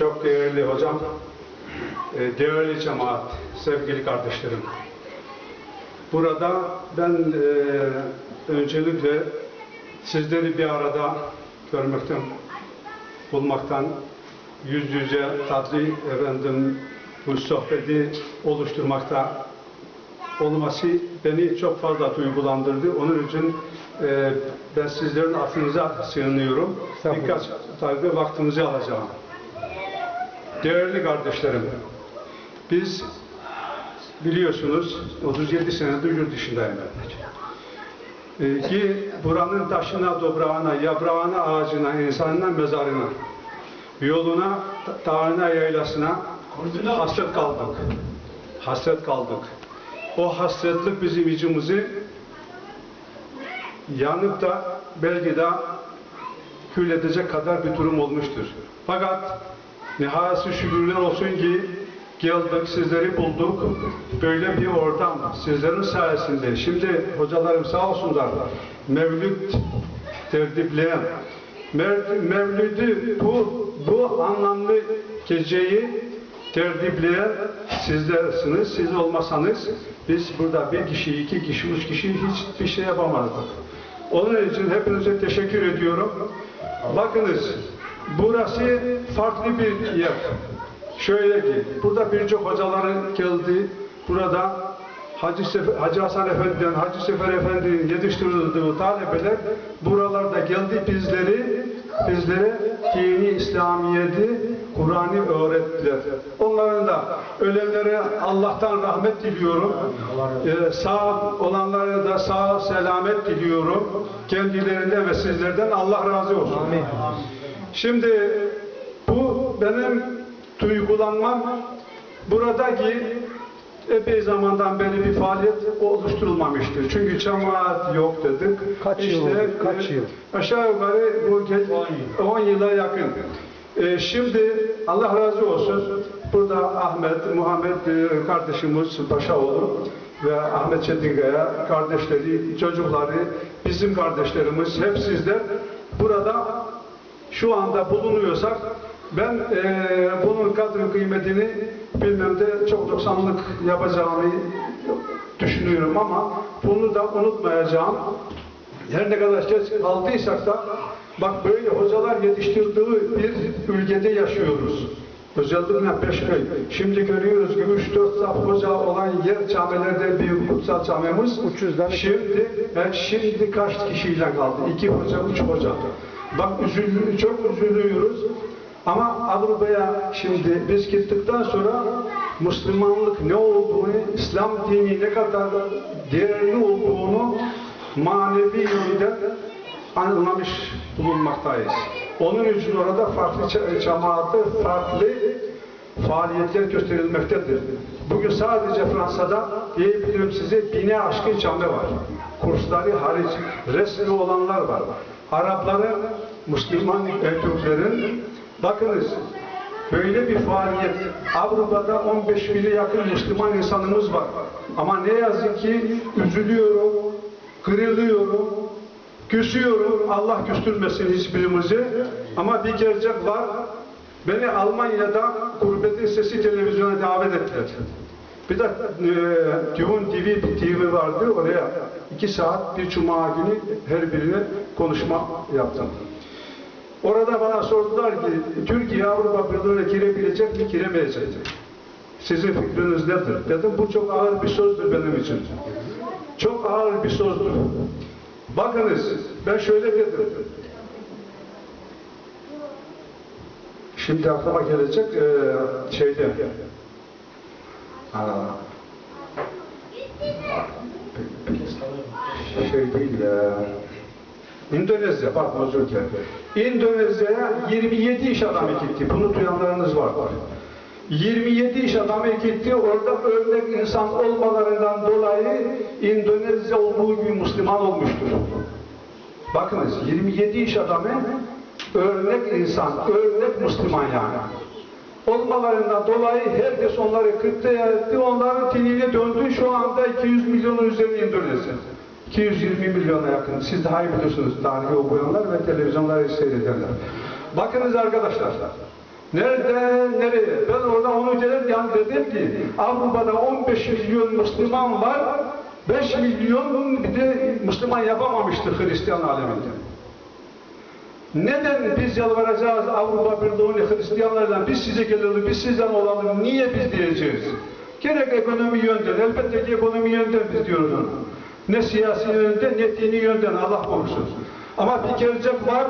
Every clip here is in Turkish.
çok değerli hocam, e, değerli cemaat, sevgili kardeşlerim. Burada ben e, öncelikle sizleri bir arada görmekten, bulmaktan, yüz yüze tatlı efendim bu sohbeti oluşturmakta olması beni çok fazla duygulandırdı. Onun için e, ben sizlerin affınıza sığınıyorum. Birkaç dakika vaktinizi alacağım. Değerli kardeşlerim, biz biliyorsunuz 37 senedir yurt dışındayım ben. Ee, ki buranın taşına, toprağına, yaprağına, ağacına, insanına, mezarına, yoluna, dağına, yaylasına hasret kaldık. Hasret kaldık. O hasretlik bizim içimizi yanıp da belki de kül edecek kadar bir durum olmuştur. Fakat nihayesi şükürler olsun ki geldik, sizleri bulduk. Böyle bir ortam sizlerin sayesinde. Şimdi hocalarım sağ olsunlar. Mevlüt tertipleyen, Mev- Mevlüdü bu, bu anlamlı geceyi tertipleyen sizlersiniz. Siz olmasanız biz burada bir kişi, iki kişi, üç kişi hiçbir şey yapamazdık. Onun için hepinize teşekkür ediyorum. Bakınız, burası farklı bir yer. Şöyle ki, burada birçok hocaların geldi. Burada Hacı, Sefer, Hacı Hasan Efendi'den, Hacı Sefer Efendi'nin yetiştirildiği talebeler buralarda geldi bizleri, bizlere dini İslamiyet'i, Kur'an'ı öğrettiler. Onların da ölenlere Allah'tan rahmet diliyorum. Ee, sağ olanlara da sağ selamet diliyorum. Kendilerinden ve sizlerden Allah razı olsun. Amin. Şimdi bu benim duygulanmam buradaki epey zamandan beri bir faaliyet oluşturulmamıştır. Çünkü cemaat yok dedik. Kaç yıl oldu? Kaç e, yıl? Aşağı yukarı bu 10 yıla yakın. E, şimdi Allah razı olsun. Burada Ahmet, Muhammed e, kardeşimiz Paşaoğlu ve Ahmet Çetinkaya kardeşleri, çocukları, bizim kardeşlerimiz hep sizler burada şu anda bulunuyorsak ben eee, bunun kadri kıymetini bilmem de çok doksanlık yapacağımı düşünüyorum ama bunu da unutmayacağım. Her ne kadar geç kaldıysak da bak böyle hocalar yetiştirdiği bir ülkede yaşıyoruz. Özellikle Peşköy. Şimdi görüyoruz ki 3-4 saf hoca olan yer camilerde bir kutsal camimiz. 300'den iki- Şimdi, ben şimdi kaç kişiyle kaldı? İki hoca, üç hoca. Bak üzül, çok üzülüyoruz. Ama Avrupa'ya şimdi biz gittikten sonra Müslümanlık ne olduğunu, İslam dini ne kadar değerli olduğunu manevi yönden anlamış bulunmaktayız. Onun için orada farklı cemaate, farklı faaliyetler gösterilmektedir. Bugün sadece Fransa'da diyebilirim size bine aşkın cami var. Kursları hariç resmi olanlar var. Arapların, Müslüman Türklerin bakınız böyle bir faaliyet Avrupa'da 15 bine yakın Müslüman insanımız var. Ama ne yazık ki üzülüyorum, kırılıyorum, küsüyorum. Allah küstürmesin hiçbirimizi. Ama bir gerçek var. Beni Almanya'da Gurbetin Sesi televizyona davet ettiler. Bir de e, Düğün TV, TV vardı oraya iki saat bir cuma günü her birine konuşma yaptım. Orada bana sordular ki Türkiye Avrupa Birliği'ne girebilecek mi giremeyecek mi? Sizin fikriniz nedir? Dedim bu çok ağır bir sözdür benim için. Çok ağır bir sözdür. Bakınız ben şöyle dedim. Şimdi aklıma gelecek e, şeyde. Aa, şey değil ya. İndonezya, bak özür dilerim. İndonezya'ya 27 iş adamı gitti. Bunu duyanlarınız var. 27 iş adamı gitti. Orada örnek insan olmalarından dolayı İndonezya olduğu gibi Müslüman olmuştur. Bakınız 27 iş adamı örnek insan, örnek Müslüman yani. Olmalarından dolayı herkes onları kıtlığa etti, onların dinine döndü. Şu anda 200 milyonun üzerinde Endonezya. 220 milyona yakın. Siz daha iyi biliyorsunuz tarihi okuyanlar ve televizyonları seyredenler. Bakınız arkadaşlar, Nereden nereye? Ben orada onu gelirken dedim ki Avrupa'da 15 milyon Müslüman var. 5 milyon bir de Müslüman yapamamıştır Hristiyan aleminde. Neden biz yalvaracağız Avrupa Birliği'ne Hristiyanlarla biz size gelelim, biz sizden olalım, niye biz diyeceğiz? Gerek ekonomi yönden, elbette ki ekonomi yönden biz diyoruz onu. Ne siyasi yönden, ne dini yönden Allah korusun. Ama bir gerçek var,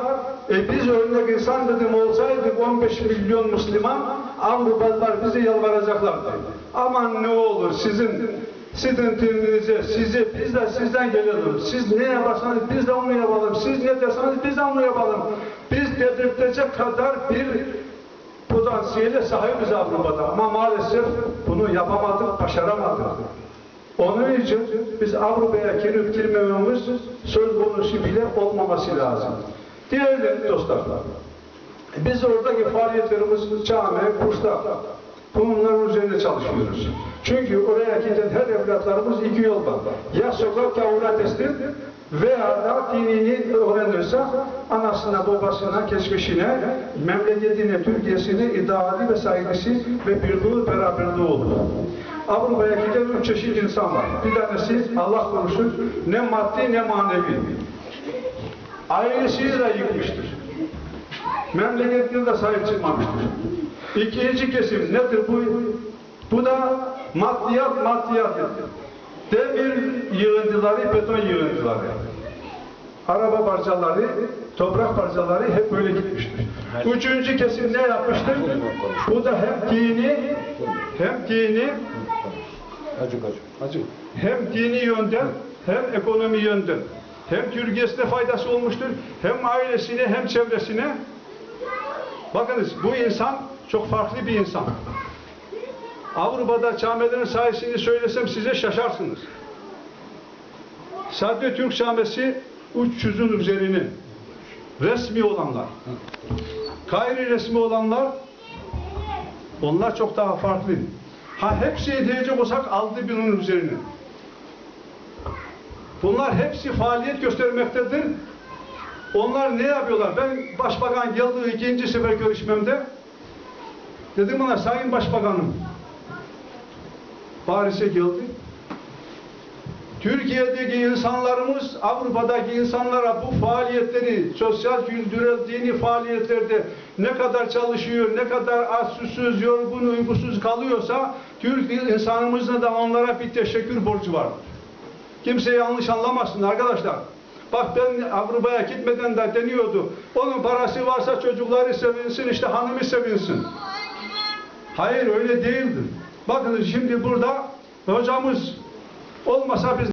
e biz örnek insan dedim olsaydık 15 milyon Müslüman, Avrupalılar bize yalvaracaklardı. Aman ne olur sizin sizin dininize, size, biz de sizden gelelim. Siz ne yaparsanız biz de onu yapalım. Siz ne derseniz biz de onu yapalım. Biz dedirtecek kadar bir potansiyele sahibiz Avrupa'da. Ama maalesef bunu yapamadık, başaramadık. Onun için biz Avrupa'ya girip girmememiz söz konusu bile olmaması lazım. Değerli dostlar, biz oradaki faaliyetlerimiz cami, kurslar, bunların üzerinde çalışıyoruz. Çünkü oraya giden her evlatlarımız iki yol var. Ya sokak yavrular teslim veya da dinini öğrenirse anasına, babasına, geçmişine, memleketine, Türkiye'sine ideali ve saygısı ve birliği, beraberliği olur. Avrupa'ya giden üç çeşit insan var. Bir tanesi Allah korusun ne maddi ne manevi. Ailesini de yıkmıştır. Memleketine de sahip çıkmamıştır. İkinci kesim nedir bu? Bu da maddiyat maddiyat. Demir yığıntıları, beton yığıntıları. Araba parçaları, toprak parçaları hep böyle gitmiştir. Üçüncü kesim ne yapmıştır? Bu da hem dini, hem dini, Acık acık. Acık. hem dini yönden, hem ekonomi yönden, hem Türkiye'sine faydası olmuştur, hem ailesine, hem çevresine. Bakınız bu insan çok farklı bir insan. Avrupa'da camelerin sayesini söylesem size şaşarsınız. Sadece Türk camisi 300'ün üzerine resmi olanlar. Gayri resmi olanlar onlar çok daha farklı. Ha hepsi diyecek olsak aldı binin üzerine. Bunlar hepsi faaliyet göstermektedir. Onlar ne yapıyorlar? Ben başbakan geldiği ikinci sefer görüşmemde dedim ona sayın başbakanım Paris'e geldi. Türkiye'deki insanlarımız Avrupa'daki insanlara bu faaliyetleri, sosyal, kültürel, dini faaliyetlerde ne kadar çalışıyor, ne kadar az yorgun, uygusuz kalıyorsa Türk insanımızın da onlara bir teşekkür borcu vardır. Kimse yanlış anlamasın arkadaşlar. Bak ben Avrupa'ya gitmeden de deniyordu. Onun parası varsa çocukları sevinsin, işte hanımı sevinsin. Hayır öyle değildir. Bakın şimdi burada hocamız olmasa biz